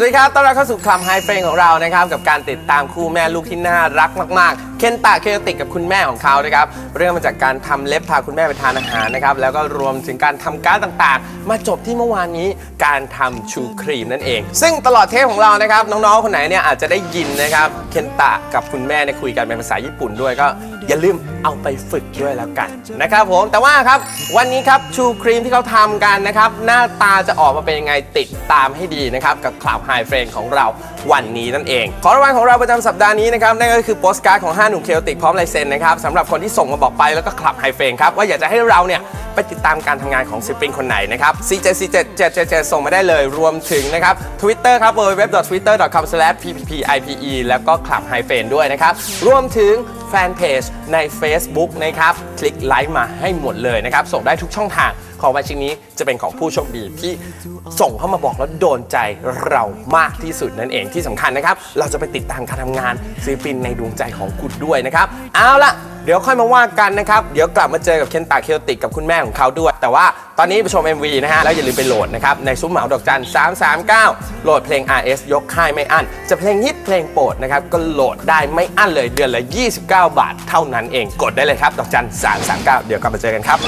สวัสดีครับ ต้อนรับเข้าสู่คลับไฮเฟรนของเรานะครับ กับการติดตามคู่แม่ลูกที่น่ารักมากๆ เคนตะเคโยติกกับคุณแม่ของเขานะครับ เริ่มมาจากการทำเล็บพาคุณแม่ไปทานอาหารนะครับ แล้วก็รวมถึงการทำการ์ดต่างๆ มาจบที่เมื่อวานนี้การทำชูครีมนั่นเอง ซึ่งตลอดเทปของเรานะครับ น้องๆ คนไหนเนี่ยอาจจะได้ยินนะครับ เคนตะกับคุณแม่เนี่ยคุยกันเป็นภาษาญี่ปุ่นด้วยก็ อย่าลืมเอาไปฝึกด้วยแล้วกันนะครับผมแต่ว่าครับวันนี้ครับชูครีมที่เขาทำกันนะครับหน้าตาจะออกมาเป็นยังไงติดตามให้ดีนะครับกับคลับไฮเฟรนของเราวันนี้นั่นเอง ของรางวัลของเราประจำสัปดาห์นี้นะครับนั่นก็คือโปสการ์ดของ 5 หนุ่มเคโอติกพร้อมลายเซ็นนะครับสำหรับคนที่ส่งมาบอกไปแล้วก็คลับไฮเฟรนครับว่าอยากจะให้เราเนี่ยไปติดตามการทำงานของศิลปินคนไหนนะครับ 4 7 4 7 7 7 7 ส่งมาได้เลยรวมถึงนะครับ Twitter ครับ www.twitter.com/ppipe แล้วก็คลับไฮเฟนด้วยนะครับรวมถึง แฟนเพจใน Facebook นะครับ คลิกไลค์มาให้หมดเลยนะครับ ส่งได้ทุกช่องทางของวันชิ้นนี้จะเป็นของผู้โชคดีที่ส่งเข้ามาบอกแล้วโดนใจเรามากที่สุดนั่นเองที่สำคัญนะครับ เราจะไปติดตามการทำงานศิลปินในดวงใจของคุณด้วยนะครับ เอาละเดี๋ยวค่อยมาว่ากันนะครับ เดี๋ยวกลับมาเจอกับเคนตาเคโอติกกับคุณแม่ของเขาด้วย แต่ว่าตอนนี้ไปชม MV นะฮะ แล้วอย่าลืมไปโหลดนะครับ ในซุ้มเหมาดอกจัน 339 โหลดเพลง RS ยกค่ายไม่อั้น จะเพลงฮิตเพลงโปรดนะครับ ก็โหลดได้ไม่อั้นเลยเดือนละ 29 บาท เท่านั้นเอง กดได้เลยครับดอกจัน 339 เดี๋ยวกลับมาเจอกันครับ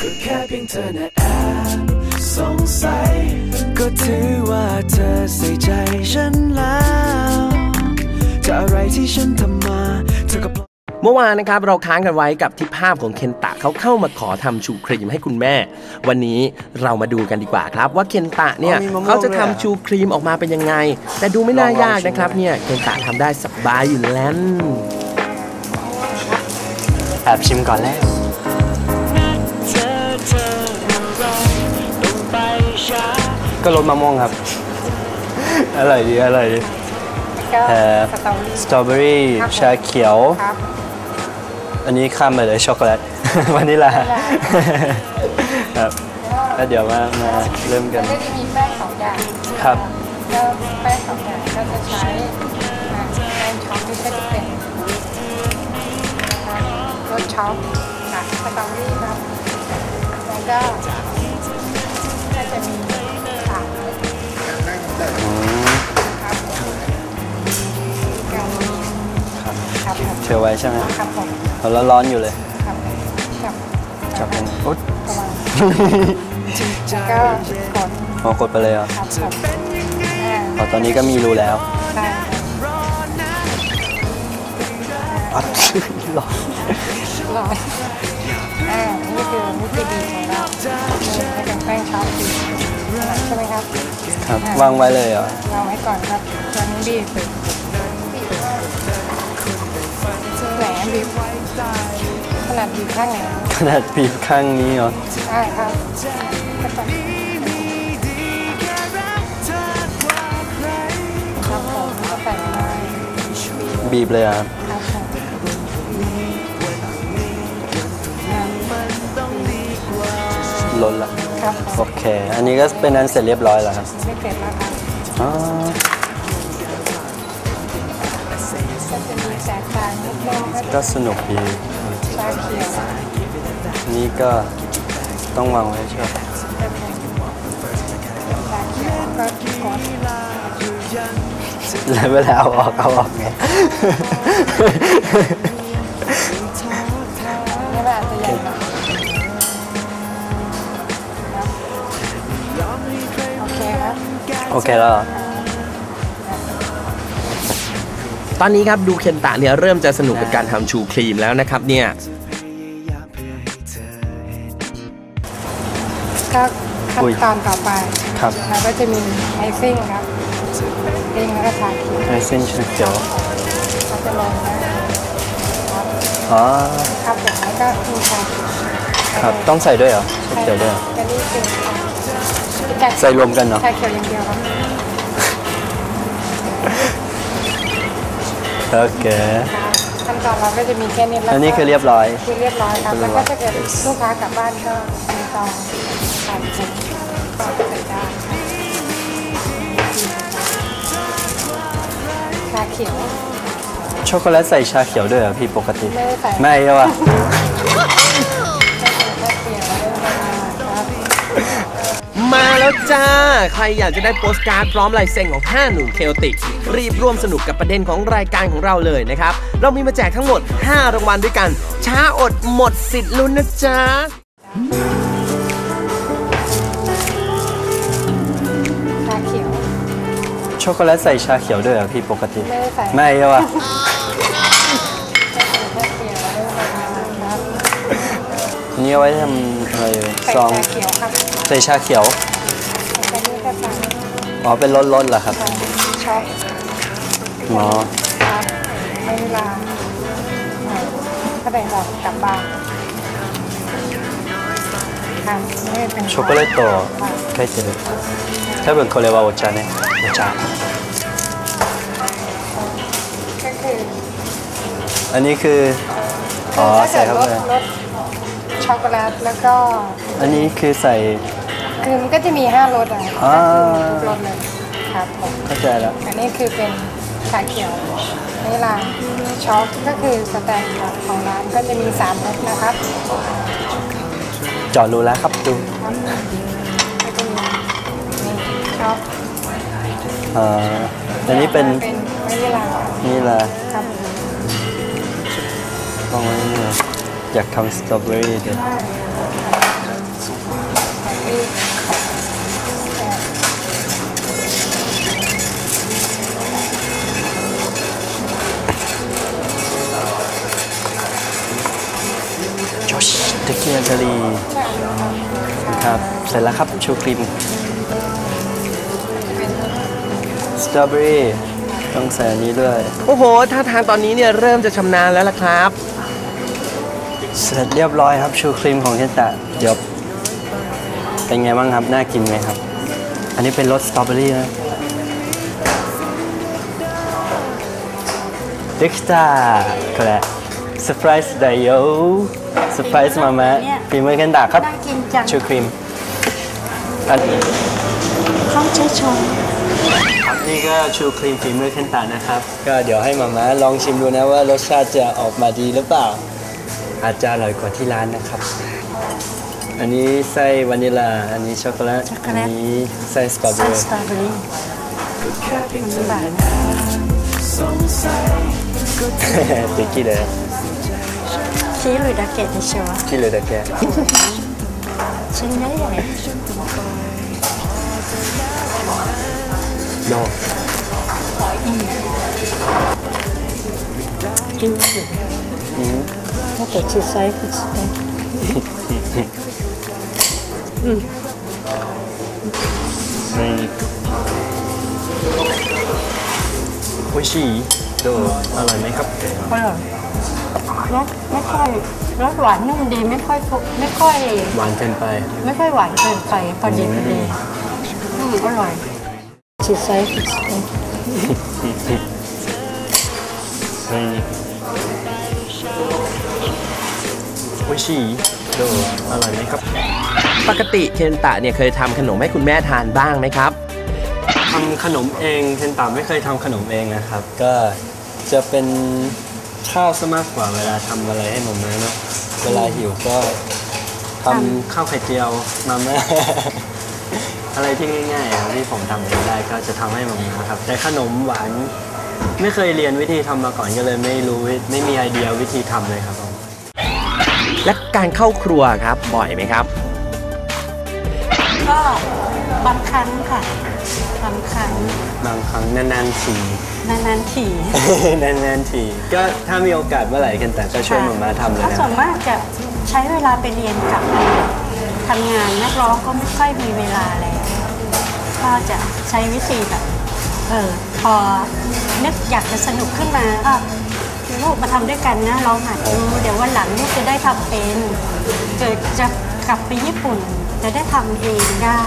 ก็แค่เพียงเธอนะแอบสงสัยก็ถือว่าเธอใส่ใจฉันแล้วจะอะไรที่ฉันทำมา เธอก็เมื่อวานนะครับเราค้างกันไว้กับที่ภาพของเคนตะเขาเข้ามาขอทำชูครีมให้คุณแม่ วันนี้เรามาดูกันดีกว่าครับ ว่าเคนตะเนี่ยอ๋อมีมะม่วงเขาจะด้วยทำอะชูครีมออกมาเป็นยังไง แต่ดูไม่น่ายากนะครับเนี่ยเคนตะทำได้สบายอยู่แล้วแอบชิมก่อนแล้วก็รสมะม่วงครับ อร่อยดีอร่อยดีก็เอ่อสตรอเบอรี่สตรอเบอรี่ครับผมชาเขียวครับ อันนี้ข้ามไปเลยช็อกโกแลต วานิลาครับแล้วเดี๋ยวมามาเริ่มกัน ก็จะมีแป้งสองอย่างครับ ก็แป้งสองอย่างก็จะใช้อ่าแป้งช็อกที่ก็จะเป็นนะคะรสช็อกค่ะสตรอเบอรี่ครับแล้วก็ก็จะมีสามครับกับครับผมเธอไว้ใช่ไหมครับผ มเราร้อนๆอยู่เลยครับครับจับเป็นอุ๊ยประมาณแล้วก็กดพอกดไปเลยเหรอะครับผมอ่าพอตอนนี้ก็มีรูแล้วใช่ครับอะร้อนร้อยอ่านี่คือวิธีดีของเรานี่ให้เป็นแป้งช็อปดีใช่ไหมครับ ครับวางไว้เลยเหรอวางไว้ก่อนครับตอนนี้บีบแหนบีบ ขนาดบีบข้างไหนขนาดบีบข้างนี้เหรอใช่ครับก็ต้องครับผมก็ใส่มาบีบเลยอะครับผมล้นละครับผโอเค อันนี้ก็เป็นอันเสร็จเรียบร้อยแล้วครับ ไม่เสร็จแล้วครับอ๋อ ก็จะมีแสกต่างนิดนึงก็ก็สนุกดีชาเขียวนี่ก็ต้องวางไว้ใช่ไหมชาเขียวก็กดแล้วเวลาเอาออกเอาออกไง นี่มันอาจจะใหญ่หน่อยครับโอเคครับโอเคแล้วเหรอ ตอนนี้ครับดูเคนตะเนี่ยเริ่มจะสนุกกับการทำชูครีมแล้วนะครับเนี่ยก็ขั้นอุ้ยตอนต่อไปครับเราก็จะมีไอซิ่งครับไอซิ่งแล้วก็ชาเขียวไอเส้นชาเขียวเราจะลงนะอ๋อครับผมแล้วก็มีชาเขียวครับต้องใส่ด้วยเหรอชาเขียวด้วยเหรอก็นี่คือชาใส่รวมกันเหรอชาเขียวอย่างเดียวครับ โอเคขั้นตอนเราก็จะมีแค่นี้แล้วอันนี้ก็คือเรียบร้อย คือเรียบร้อยครับเรีแล้ยวบร้อยก็ถ้าเกิดลูกค้ากลับบ้านก็มีซองใส่ถุงก็ใส่ได้ชาเขียวช็อกโกแลตใส่ชาเขียวด้วยเหรอพี่ปกติ ไม่ได้ใส่ไม่ใช่ปะ มาแล้วจ้า ใครอยากจะได้โปสการ์ดพร้อมลายเซ็นของ5หนุ่มเคโอติก รีบร่วมสนุกกับประเด็นของรายการของเราเลยนะครับ เรามีมาแจกทั้งหมด 5 รางวัลด้วยกัน ช้าอดหมดสิทธิ์ลุ้นนะจ๊ะชาเขียว ช็อกโกแลตใส่ชาเขียวด้วยเหรอพี่ปกติ ไม่ได้ใส่ ไม่ใช่ปะชาเขียวแล้วก็ครับอันนี่เอาไว้ทำอะไรเลยใส่ซองชาเขียวครับ ใส่ชาเขียว อันนี้ก็ใส่ อ๋อ เป็นรสๆเหรอครับ ช็อก อ๋อ ครับไม่เวลาถ้าแบ่งออกกลับบ้านครับไม่เป็น チョコレート書いてる多分これはお茶ねお茶 ก็คือ อันนี้คือ อ๋อ ถ้า ใส่ เกิด เข้าร ไป สรสช็อกโกแลตแล้วก็ อันนี้คือใส่ คือมันก็จะมีห้ารสอะอ่าก็คือทุกรสเลยครับผมเข้าใจแล้ว อันนี้คือเป็นชาเขียวนี่ร้านช็อกก็คือสแตนดาร์ดของร้านก็จะมีสามรสนะครับเจอดรู้แล้วครับดูครับก็จะมีนี่ช็อกอ่าอันนี้เป็นเป็นวานิลลานี่แหละครับลองไว้นี่นะอยากทำสตรอเบอรี่ด้วย เด็กกี้จะรีครับ เสร็จแล้วครับชูครีมสตรอเบอรี่ต้องใส่อันนี้ด้วย โอ้โหท่าทางตอนนี้เนี่ยเริ่มจะชำนาญแล้วล่ะครับ เสร็จเรียบร้อยครับชูครีมของเทนตะเดี๋ยวเป็นไงบ้างครับ น่ากินไหมครับ อันนี้เป็นรสสตรอเบอรี่นะできたこれเซอร์ไพรส์ได้โย เซอร์ไพรส์มาแม่ฝีมือเคนดาครับชูครีมอันนี้ต้องใช้ชงนี่ก็ชูครีมฝีมือเคนตานะครับ ก็เดี๋ยวให้มาม่าลองชิมดูนะว่ารสชาติจะออกมาดีหรือเปล่า อาจจะอร่อยกว่าที่ร้านนะครับ อันนี้ไส้วานิลา อันนี้ช็อกโกแลต อันนี้ไส้สตรอเบอรี่มันบางนะ ติ๊กกี้เลย 切るだけでしょ。切るだけ。しんないね。いどううん、もっと小さいうん。はい美味しい？どう、うん、あら、メイクアップ。 รสไม่ค่อยรสหวานนุ่มดีไม่ค่อยไม่ค่อย หวานเกินไป ไม่ค่อยหวานเกินไปพอดีพอดีอืมอร่อยฉีดไซส์ฉีดไซส์วิชีดูอร่อยไหมครับ ปกติเคนตะเนี่ยเคยทำขนมให้คุณแม่ทานบ้างไหมครับ ทำขนมเองเคนตะไม่เคยทำขนมเองนะครับ ก็จะเป็น ข้าวซะมากกว่าเวลาทำอะไรให้หมม่าเนาะเวลาหิวก็ทำข้าวไข่เจียวมาม่า อะไรที่ง่ายๆอะที่ผมทำเองได้ก็จะทำให้หมม่าครับแต่ขนมหวาน ไม่เคยเรียนวิธีทำมาก่อนก็เลยไม่รู้วิไม่มีไอเดียวิธีทำเลยครับผมและการเข้าครัวครับบ่อยไหมครับ ก็ บางครั้งค่ะ บางครั้ง บางครั้งนานๆที นานๆทีนานๆที ก็ถ้ามีโอกาสเมื่อไหร่กันแต่ก็ช่วยหมม่าทำเลยถ้านะส่วนมากจะใช้เวลาไปเรียนกับทำงานนักร้องก็ไม่ค่อยมีเวลาแล้วก็จะใช้วิธีแบบเออพอนึกอยากจะสนุกขึ้นมาก็ลูกมาทำด้วยกันนะลองหัดดูเดี๋ยววันหลังลูกจะได้ทำเป็นเกิดจะกลับไปญี่ปุ่น จะได้ทำเองได้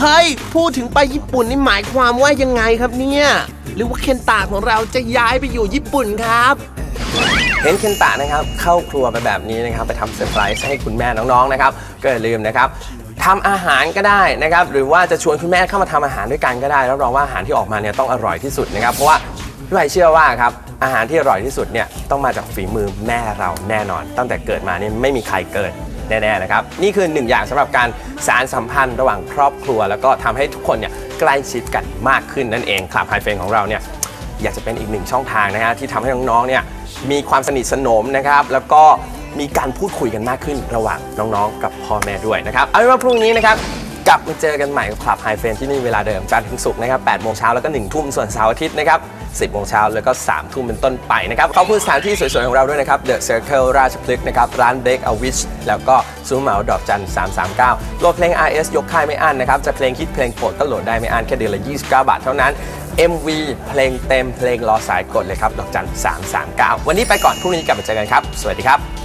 เฮ้ย พูดถึงไปญี่ปุ่นนี่หมายความว่ายังไงครับเนี่ย หรือว่าเคนตะของเราจะย้ายไปอยู่ญี่ปุ่นครับ เห็นเคนตะนะครับ เข้าครัวไปแบบนี้นะครับ ไปทำเซอร์ไพรส์ให้คุณแม่น้องๆนะครับ ก็อย่าลืมนะครับทำอาหารก็ได้นะครับ หรือว่าจะชวนคุณแม่เข้ามาทำอาหารด้วยกันก็ได้แล้วรองว่าอาหารที่ออกมาเนี่ยต้องอร่อยที่สุดนะครับ เพราะว่าพี่ไผ่เชื่อว่าครับอาหารที่อร่อยที่สุดเนี่ยต้องมาจากฝีมือแม่เราแน่นอน ตั้งแต่เกิดมาเนี่ยไม่มีใครเกิด แน่ๆนะครับนี่คือหนึ่งอย่างสำหรับการสารสัมพันธ์ระหว่างครอบครัว แล้วก็ทำให้ทุกคนเนี่ยใกล้ชิดกันมากขึ้นนั่นเองคลับไฮเฟนของเราเนี่ยอยากจะเป็นอีกหนึ่งช่องทางนะฮะที่ทำให้น้องๆเนี่ยมีความสนิทสนมนะครับ แล้วก็มีการพูดคุยกันมากขึ้นระหว่างน้องๆ กับพ่อแม่ด้วยนะครับเอาเป็นว่าพรุ่งนี้นะครับกลับมาเจอกันใหม่กับคลับไฮเฟนที่นี่เวลาเดิมจันทร์ถึงศุกร์นะครับ8โมงเช้าแล้วก็1ทุ่มส่วนเสาร์อาทิตย์นะครับ 10โมงเช้าแล้วก็3ทุ่มเป็นต้นไปนะครับขอบคุณสถานที่สวยๆ ของเราด้วยนะครับ The Circle ราชพฤกษ์นะครับร้าน Break a Wish แล้วก็ซูเหมาดอกจัน 339โหลดเพลง RS ยกค่ายไม่อั้นนะครับจะเพลงคิดเพลงโปรดก็โหลดได้ไม่อั้นแค่เดือนละ 29 บาทเท่านั้น MV เพลงเต็มเพลงรอสายกดเลยครับดอกจัน339 วันนี้ไปก่อนพรุ่งนี้กลับมาเจอกันครับ สวัสดีครับ